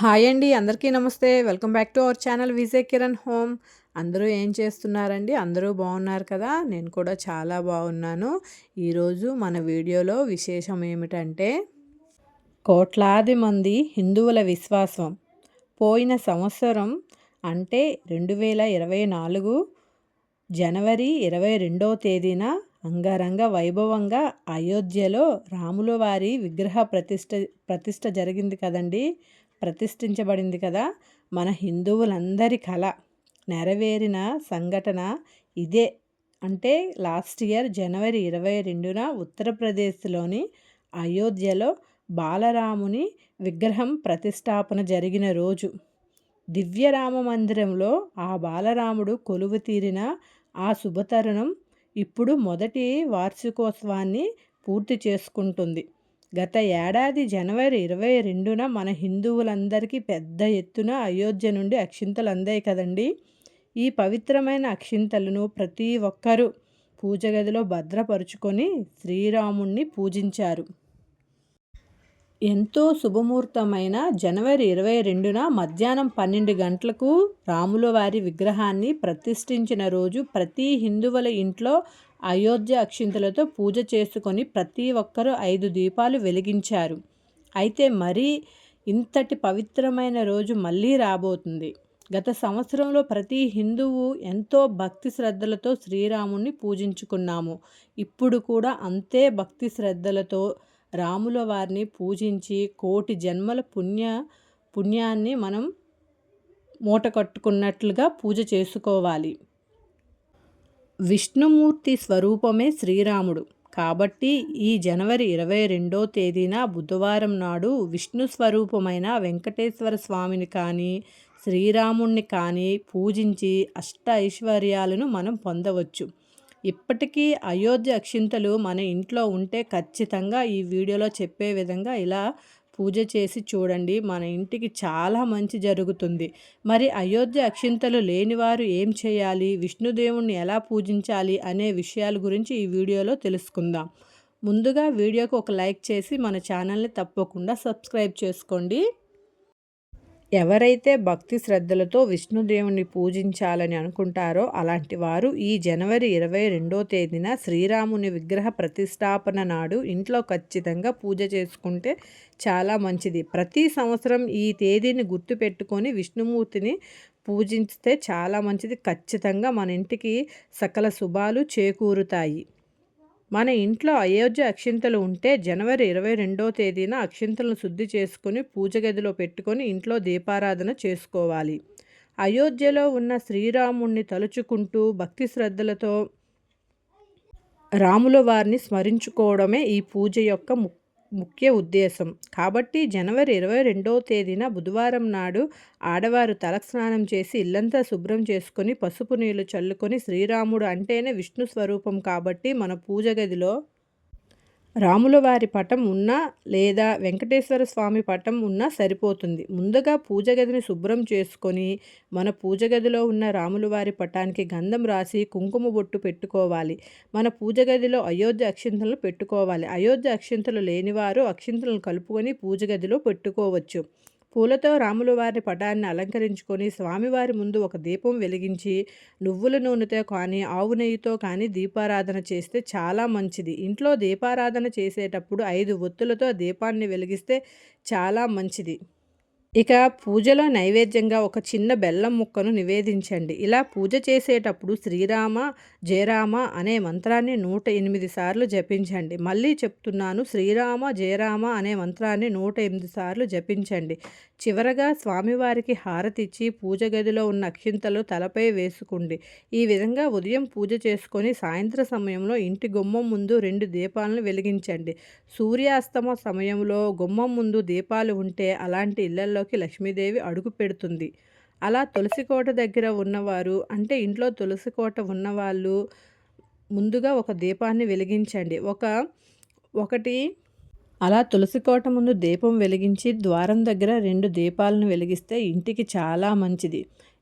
Hi అండి అందరికీ నమస్తే. Welcome back to our channel Vijay Kiran home. అందరూ ఏం చేస్తున్నారండి? అందరూ బాగున్నారు కదా? నేను కూడా చాలా బాగున్నాను. ఈరోజు మన వీడియోలో విశేషం ఏమిటంటే కోట్లాది మంది హిందువుల విశ్వాసం. పోయిన సంవత్సరం అంటే రెండు వేల ఇరవై నాలుగు జనవరి ఇరవై రెండవ తేదీన అంగరంగ వైభవంగా అయోధ్యలో రాముల వారి విగ్రహ ప్రతిష్ట ప్రతిష్ట జరిగింది కదండీ? ప్రతిష్ఠించబడింది కదా. మన హిందువులందరి కళ నెరవేరిన సంఘటన ఇదే. అంటే లాస్ట్ ఇయర్ జనవరి ఇరవై రెండున ఉత్తరప్రదేశ్లోని అయోధ్యలో బాలరాముని విగ్రహం ప్రతిష్టాపన జరిగిన రోజు. దివ్యరామ మందిరంలో ఆ బాలరాముడు కొలువు తీరిన ఆ శుభతరుణం ఇప్పుడు మొదటి వార్షికోత్సవాన్ని పూర్తి చేసుకుంటుంది. గత ఏడాది జనవరి ఇరవై రెండున మన హిందువులందరికీ పెద్ద ఎత్తున అయోధ్య నుండి అక్షింతలు అందాయి కదండి. ఈ పవిత్రమైన అక్షింతలను ప్రతి ఒక్కరూ పూజ గదిలో భద్రపరుచుకొని శ్రీరాముణ్ణి పూజించారు. ఎంతో శుభముహూర్తమైన జనవరి ఇరవై రెండున మధ్యాహ్నం పన్నెండు గంటలకు రాముల వారి విగ్రహాన్ని ప్రతిష్ఠించిన రోజు ప్రతి హిందువుల ఇంట్లో అయోధ్య అక్షింతలతో పూజ చేసుకొని ప్రతి ఒక్కరూ ఐదు దీపాలు వెలిగించారు. అయితే మరీ ఇంతటి పవిత్రమైన రోజు మళ్ళీ రాబోతుంది. గత సంవత్సరంలో ప్రతి హిందువు ఎంతో భక్తి శ్రద్ధలతో శ్రీరాముణ్ణి పూజించుకున్నాము. ఇప్పుడు కూడా అంతే భక్తి శ్రద్ధలతో రాముల వారిని పూజించి కోటి జన్మల పుణ్య పుణ్యాన్ని మనం మూట కట్టుకున్నట్లుగా పూజ చేసుకోవాలి. విష్ణుమూర్తి స్వరూపమే శ్రీరాముడు. కాబట్టి ఈ జనవరి ఇరవై రెండో తేదీన బుధవారం నాడు విష్ణు స్వరూపమైన వెంకటేశ్వర స్వామిని కానీ శ్రీరాముణ్ణి కానీ పూజించి అష్ట ఐశ్వర్యాలను మనం పొందవచ్చు. ఇప్పటికీ అయోధ్య అక్షింతలు మన ఇంట్లో ఉంటే ఖచ్చితంగా ఈ వీడియోలో చెప్పే విధంగా ఇలా పూజ చేసి చూడండి మన ఇంటికి చాలా మంచి జరుగుతుంది. మరి అయోధ్య అక్షింతలు లేనివారు ఏం చేయాలి? విష్ణుదేవుణ్ణి ఎలా పూజించాలి? అనే విషయాల గురించి ఈ వీడియోలో తెలుసుకుందాం. ముందుగా వీడియోకు ఒక లైక్ చేసి మన ఛానల్ని తప్పకుండా సబ్స్క్రైబ్ చేసుకోండి. ఎవరైతే భక్తి శ్రద్ధలతో విష్ణుదేవుని పూజించాలని అనుకుంటారో అలాంటి వారు ఈ జనవరి ఇరవై రెండో తేదీన శ్రీరాముని విగ్రహ ప్రతిష్టాపన నాడు ఇంట్లో ఖచ్చితంగా పూజ చేసుకుంటే చాలా మంచిది. ప్రతి సంవత్సరం ఈ తేదీని గుర్తుపెట్టుకొని విష్ణుమూర్తిని పూజిస్తే చాలా మంచిది. ఖచ్చితంగా మన ఇంటికి సకల శుభాలు చేకూరుతాయి. మన ఇంట్లో అయోధ్య అక్షింతలు ఉంటే జనవరి ఇరవై రెండో తేదీన అక్షింతలను శుద్ధి చేసుకుని పూజ గదిలో పెట్టుకొని ఇంట్లో దీపారాధన చేసుకోవాలి. అయోధ్యలో ఉన్న శ్రీరాముణ్ణి తలుచుకుంటూ భక్తి శ్రద్ధలతో రాముల వారిని స్మరించుకోవడమే ఈ పూజ యొక్క ముఖ్య ముఖ్య ఉద్దేశం. కాబట్టి జనవరి ఇరవై రెండవ తేదీన బుధవారం నాడు ఆడవారు తలస్నానం చేసి ఇల్లంతా శుభ్రం చేసుకొని పసుపు నీళ్ళు చల్లుకొని శ్రీరాముడు అంటేనే విష్ణు స్వరూపం కాబట్టి మన పూజ గదిలో రాముల వారి పటం ఉన్నా లేదా వెంకటేశ్వర స్వామి పటం ఉన్నా సరిపోతుంది. ముందుగా పూజ గదిని శుభ్రం చేసుకొని మన పూజ గదిలో ఉన్న రాముల వారి పటానికి గంధం రాసి కుంకుమ బొట్టు పెట్టుకోవాలి. మన పూజ గదిలో అయోధ్య అక్షింతలను పెట్టుకోవాలి. అయోధ్య అక్షింతలు లేనివారు అక్షింతలను కలుపుకొని పూజ గదిలో పెట్టుకోవచ్చు. పూలతో రాముల వారి పటాన్ని అలంకరించుకొని స్వామివారి ముందు ఒక దీపం వెలిగించి నువ్వుల నూనెతో కానీ ఆవు నెయ్యితో కానీ దీపారాధన చేస్తే చాలా మంచిది. ఇంట్లో దీపారాధన చేసేటప్పుడు ఐదు ఒత్తులతో దీపాన్ని వెలిగిస్తే చాలా మంచిది. ఇక పూజలో నైవేద్యంగా ఒక చిన్న బెల్లం ముక్కను నివేదించండి. ఇలా పూజ చేసేటప్పుడు శ్రీరామ జయరామ అనే మంత్రాన్ని నూట ఎనిమిది సార్లు జపించండి. మళ్ళీ చెప్తున్నాను శ్రీరామ జయరామ అనే మంత్రాన్ని నూట ఎనిమిది సార్లు జపించండి. చివరగా స్వామివారికి హారతిచ్చి పూజ గదిలో ఉన్న అక్షింతలు తలపై వేసుకోండి. ఈ విధంగా ఉదయం పూజ చేసుకొని సాయంత్ర సమయంలో ఇంటి గుమ్మం ముందు రెండు దీపాలను వెలిగించండి. సూర్యాస్తమ సమయంలో గుమ్మం ముందు దీపాలు ఉంటే అలాంటి ఇళ్ళలోకి లక్ష్మీదేవి అడుగు పెడుతుంది. అలా తులసి కోట దగ్గర ఉన్నవారు అంటే ఇంట్లో తులసి కోట ఉన్నవాళ్ళు ముందుగా ఒక దీపాన్ని వెలిగించండి. ఒక ఒకటి అలా తులసి కోట ముందు దీపం వెలిగించి ద్వారం దగ్గర రెండు దీపాలను వెలిగిస్తే ఇంటికి చాలా మంచిది.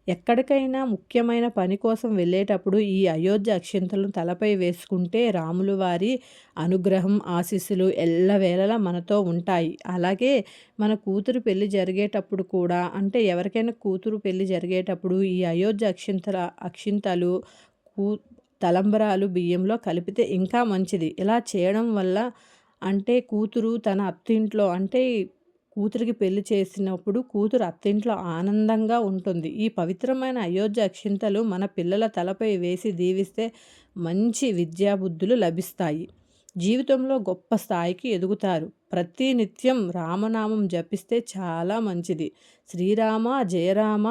ఎక్కడికైనా ముఖ్యమైన పని కోసం వెళ్ళేటప్పుడు ఈ అయోధ్య అక్షింతలను తలపై వేసుకుంటే రాములు వారి అనుగ్రహం ఆశీస్సులు ఎల్లవేళలా మనతో ఉంటాయి. అలాగే మన కూతురు పెళ్ళి జరిగేటప్పుడు కూడా అంటే ఎవరికైనా కూతురు పెళ్ళి జరిగేటప్పుడు ఈ అయోధ్య అక్షింతల అక్షింతలు కూ తలంబరాలు బియ్యంలో కలిపితే ఇంకా మంచిది. ఇలా చేయడం వల్ల అంటే కూతురు తన అత్తింట్లో అంటే కూతురికి పెళ్ళి చేసినప్పుడు కూతురు అత్తింట్లో ఆనందంగా ఉంటుంది. ఈ పవిత్రమైన అయోధ్య అక్షింతలు మన పిల్లల తలపై వేసి దీవిస్తే మంచి విద్యాబుద్ధులు లభిస్తాయి. జీవితంలో గొప్ప స్థాయికి ఎదుగుతారు. ప్రతి నిత్యం రామనామం జపిస్తే చాలా మంచిది. శ్రీరామ జయరామ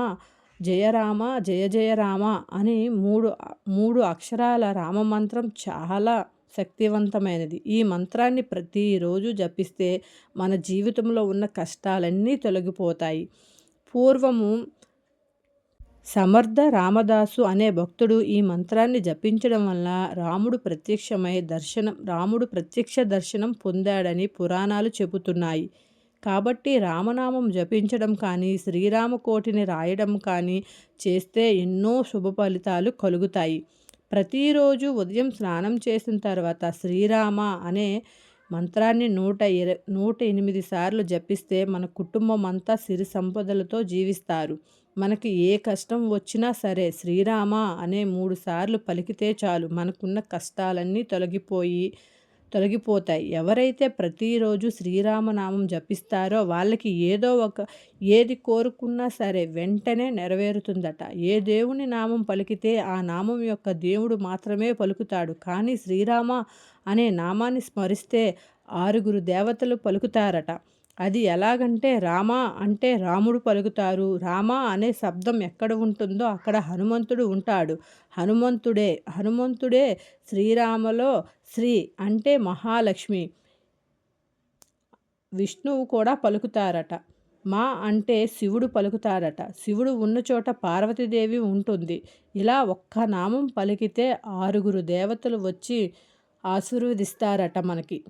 జయరామ జయ జయరామ అని మూడు మూడు అక్షరాల రామ మంత్రం చాలా శక్తివంతమైనది. ఈ మంత్రాన్ని ప్రతిరోజు జపిస్తే మన జీవితంలో ఉన్న కష్టాలన్నీ తొలగిపోతాయి. పూర్వము సమర్థ రామదాసు అనే భక్తుడు ఈ మంత్రాన్ని జపించడం వల్ల రాముడు ప్రత్యక్షమై దర్శనం రాముడు ప్రత్యక్ష దర్శనం పొందాడని పురాణాలు చెబుతున్నాయి. కాబట్టి రామనామం జపించడం కానీ శ్రీరామకోటిని రాయడం కానీ చేస్తే ఎన్నో శుభ ఫలితాలు కలుగుతాయి. ప్రతిరోజు ఉదయం స్నానం చేసిన తర్వాత శ్రీరామ అనే మంత్రాన్ని నూట ఇర నూట ఎనిమిది సార్లు జపిస్తే మన కుటుంబం అంతా సిరి సంపదలతో జీవిస్తారు. మనకి ఏ కష్టం వచ్చినా సరే శ్రీరామ అనే మూడు సార్లు పలికితే చాలు. మనకున్న కష్టాలన్నీ తొలగిపోయి తొలగిపోతాయి. ఎవరైతే ప్రతిరోజు శ్రీరామనామం జపిస్తారో వాళ్ళకి ఏదో ఒక ఏది కోరుకున్నా సరే వెంటనే నెరవేరుతుందట. ఏ దేవుని నామం పలికితే ఆ నామం యొక్క దేవుడు మాత్రమే పలుకుతాడు. కానీ శ్రీరామ అనే నామాన్ని స్మరిస్తే ఆరుగురు దేవతలు పలుకుతారట. అది ఎలాగంటే రామ అంటే రాముడు పలుకుతారు. రామ అనే శబ్దం ఎక్కడ ఉంటుందో అక్కడ హనుమంతుడు ఉంటాడు. హనుమంతుడే హనుమంతుడే శ్రీరామలో శ్రీ అంటే మహాలక్ష్మి. విష్ణువు కూడా పలుకుతారట. మా అంటే శివుడు పలుకుతారట. శివుడు ఉన్న చోట పార్వతీదేవి ఉంటుంది. ఇలా ఒక్క నామం పలికితే ఆరుగురు దేవతలు వచ్చి ఆశీర్వదిస్తారట మనకి.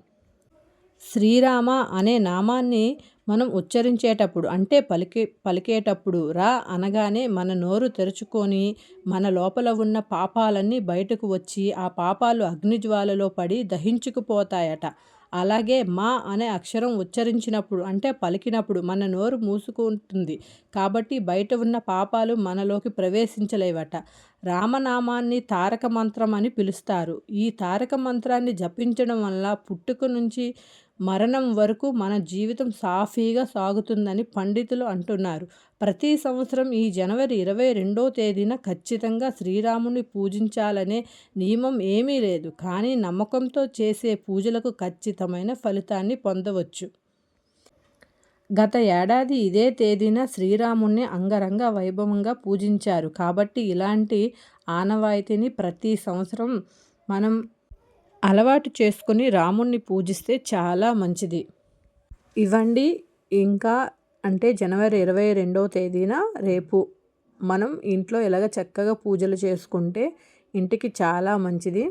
శ్రీరామ అనే నామాన్ని మనం ఉచ్చరించేటప్పుడు అంటే పలికే పలికేటప్పుడు రా అనగానే మన నోరు తెరుచుకొని మన లోపల ఉన్న పాపాలన్నీ బయటకు వచ్చి ఆ పాపాలు అగ్నిజ్వాలలో పడి దహించుకుపోతాయట. అలాగే మా అనే అక్షరం ఉచ్చరించినప్పుడు అంటే పలికినప్పుడు మన నోరు మూసుకుంటుంది. కాబట్టి బయట ఉన్న పాపాలు మనలోకి ప్రవేశించలేవట. రామనామాన్ని తారక మంత్రం అని పిలుస్తారు. ఈ తారక మంత్రాన్ని జపించడం వల్ల పుట్టుక నుంచి మరణం వరకు మన జీవితం సాఫీగా సాగుతుందని పండితులు అంటున్నారు. ప్రతి సంవత్సరం ఈ జనవరి ఇరవై రెండో తేదీన ఖచ్చితంగా శ్రీరాముని పూజించాలనే నియమం ఏమీ లేదు. కానీ నమ్మకంతో చేసే పూజలకు ఖచ్చితమైన ఫలితాన్ని పొందవచ్చు. గత ఏడాది ఇదే తేదీన శ్రీరాముణ్ణి అంగరంగ వైభవంగా పూజించారు. కాబట్టి ఇలాంటి ఆనవాయితీని ప్రతి సంవత్సరం మనం అలవాటు చేసుకుని రాముణ్ణి పూజిస్తే చాలా మంచిది. ఇవ్వండి. ఇంకా అంటే జనవరి ఇరవై రెండవ తేదీన రేపు మనం ఇంట్లో ఎలాగ చక్కగా పూజలు చేసుకుంటే ఇంటికి చాలా మంచిది.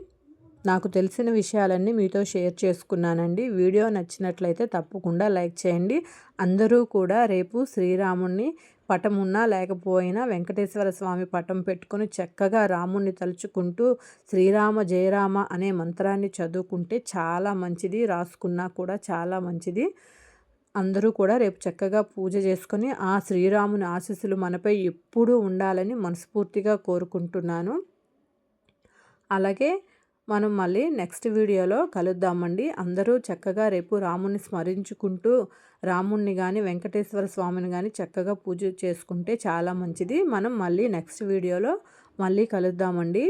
నాకు తెలిసిన విషయాలన్నీ మీతో షేర్ చేసుకున్నానండి. వీడియో నచ్చినట్లయితే తప్పకుండా లైక్ చేయండి. అందరూ కూడా రేపు శ్రీరాముణ్ణి పటం ఉన్నా లేకపోయినా వెంకటేశ్వర స్వామి పటం పెట్టుకొని చక్కగా రాముణ్ణి తలుచుకుంటూ శ్రీరామ జయరామ అనే మంత్రాన్ని చదువుకుంటే చాలా మంచిది రాసుకున్నా కూడా చాలా మంచిది. అందరూ కూడా రేపు చక్కగా పూజ చేసుకొని ఆ శ్రీరాముని ఆశీస్సులు మనపై ఎప్పుడూ ఉండాలని మనస్ఫూర్తిగా కోరుకుంటున్నాను. అలాగే మనం మళ్ళీ నెక్స్ట్ వీడియోలో కలుద్దామండి. అందరూ చక్కగా రేపు రాముని స్మరించుకుంటూ రాముణ్ణి కానీ వెంకటేశ్వర స్వామిని కానీ చక్కగా పూజ చేసుకుంటే చాలా మంచిది. మనం మళ్ళీ నెక్స్ట్ వీడియోలో మళ్ళీ కలుద్దామండి.